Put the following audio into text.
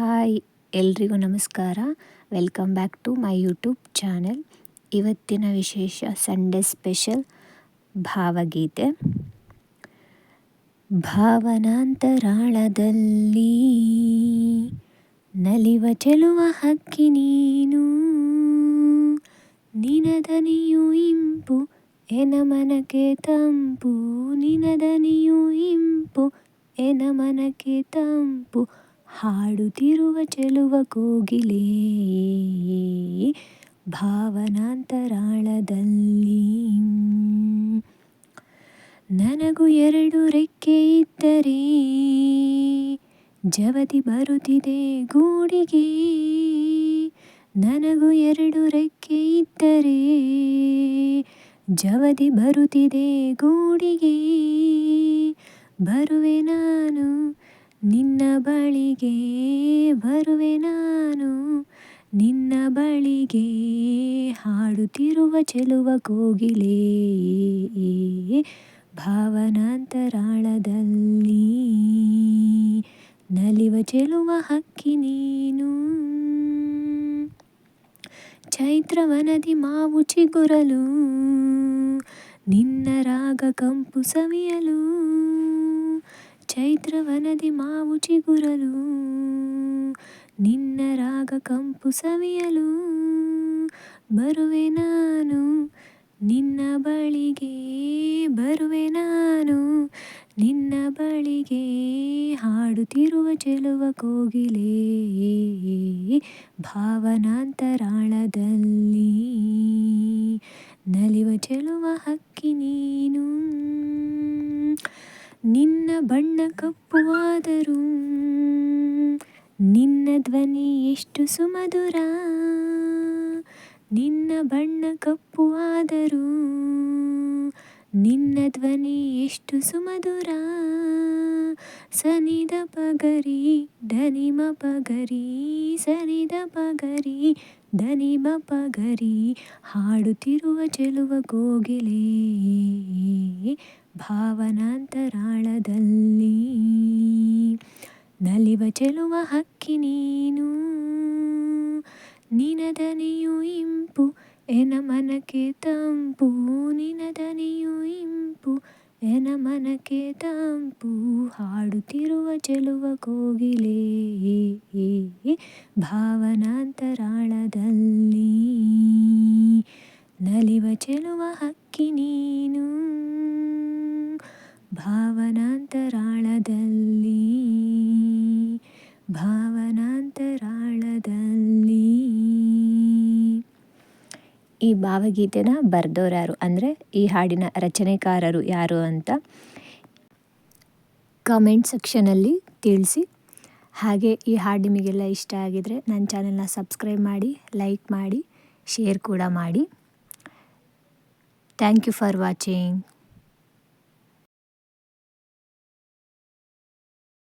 Hi, ಎಲ್ರಿಗೂ ನಮಸ್ಕಾರ. Welcome back to my YouTube channel. ಇವತ್ತಿನ ವಿಶೇಷ ಸಂಡೇ ಸ್ಪೆಷಲ್ ಭಾವಗೀತೆ. ಭಾವನಾಂತರಾಳದಲ್ಲಿ ನಲಿವ ಚೆಲುವ ಹಕ್ಕಿ ನೀನು. ನಿನದನಿಯು ಇಂಪು, ಎನ ಮನಕ್ಕೆ ತಂಪು. ನಿನದನಿಯು ಇಂಪು, ಎನ ಮನಕ್ಕೆ ತಂಪು. ಹಾಡುತ್ತಿರುವ ಚೆಲುವ ಕೋಗಿಲೆ, ಭಾವನಾಂತರಾಳದಲ್ಲಿ. ನನಗೂ ಎರಡು ರೆಕ್ಕೆ ಇದ್ದರೆ ಜವತಿ ಬರುತ್ತಿದೆ ಗೂಡಿಗೆ. ನನಗೂ ಎರಡು ರೆಕ್ಕೆ ಇದ್ದರೆ, ಜವದಿ ಬರುತ್ತಿದೆ ಗೂಡಿಗೆ. ಬರುವೆ ನಾನು ನಿನ್ನ ಬಳಿಗೆ ಬರುವೆ ನಾನು. ನಿನ್ನ ಬಳಿಗೆ ಹಾಡುತ್ತಿರುವ ಚೆಲುವ ಕೋಗಿಲೆ. ಭಾವನಾಂತರಾಳದಲ್ಲಿ ನಲಿವ ಚೆಲುವ ಹಕ್ಕಿ ನೀನು. ಚೈತ್ರವನದಿ ಮಾವು ಚಿಗುರಲು, ನಿನ್ನ ರಾಗ ಕಂಪು ಸವಿಯಲು. ಚೈತ್ರವನದಿ ಮಾವು ಚಿಗುರಲು, ನಿನ್ನ ರಾಗ ಕಂಪು ಸವಿಯಲು, ಬರುವೆ ನಾನು ನಿನ್ನ ಬಳಿಗೆ, ಬರುವೆ ನಾನು ನಿನ್ನ ಬಳಿಗೆ ಹಾಡುತ್ತಿರುವ ಚೆಲುವ ಕೋಗಿಲೆ, ಭಾವನಾಂತರಾಳದಲ್ಲಿ ನಲಿವ ಚೆಲುವ ಹಕ್ಕಿ ನೀನು. ನಿನ್ನ ಬಣ್ಣ ಕಪ್ಪುವಾದರೂ ನಿನ್ನ ಧ್ವನಿ ಎಷ್ಟು ಸುಮಧುರ? ನಿನ್ನ ಬಣ್ಣ ಕಪ್ಪುವಾದರೂ ನಿನ್ನ ಧ್ವನಿ ಎಷ್ಟು ಸುಮಧುರ? ಸನಿದ ಪಗರಿ ಧನಿಮ ಪಗರಿ, ಸನಿದ ಪಗರಿ ಧನಿಮ ಪಗರಿ, ಹಾಡುತ್ತಿರುವ ಚೆಲುವ ಕೋಗಿಲೆ ಭಾವನಾಂತರಾಳದಲ್ಲಿ. ನಲಿವ ಚೆಲುವ ಹಕ್ಕಿ ನೀನು. ನಿನದನಿಯು ಇಂಪು, ಎನ ಮನಕ್ಕೆ ತಂಪು. ನಿನದನಿಯು ಇಂಪು, ಎನ ಮನಕ್ಕೆ ತಂಪು. ಹಾಡುತ್ತಿರುವ ಚೆಲುವ ಕೋಗಿಲೆ. ಭಾವನಾಂತರಾಳದಲ್ಲಿ. ನಲಿವ ಚೆಲುವ ಹಕ್ಕಿ ನೀನು. ಭಾವನಾಂತರಾಳದಲ್ಲಿ ಭಾವನಾಂತರಾಳದಲ್ಲಿ. ಈ ಭಾವಗೀತೆನ ಬರೆದವ್ರು ಅಂದರೆ ಈ ಹಾಡಿನ ರಚನೆಕಾರರು ಯಾರು ಅಂತ ಕಮೆಂಟ್ ಸೆಕ್ಷನಲ್ಲಿ ತಿಳಿಸಿ. ಹಾಗೆ ಈ ಹಾಡು ನಿಮಗೆಲ್ಲ ಇಷ್ಟ ಆಗಿದರೆ ನನ್ನ ಚಾನೆಲ್ನ ಸಬ್ಸ್ಕ್ರೈಬ್ ಮಾಡಿ ಲೈಕ್ ಮಾಡಿ ಶೇರ್ ಕೂಡ ಮಾಡಿ. Thank you for watching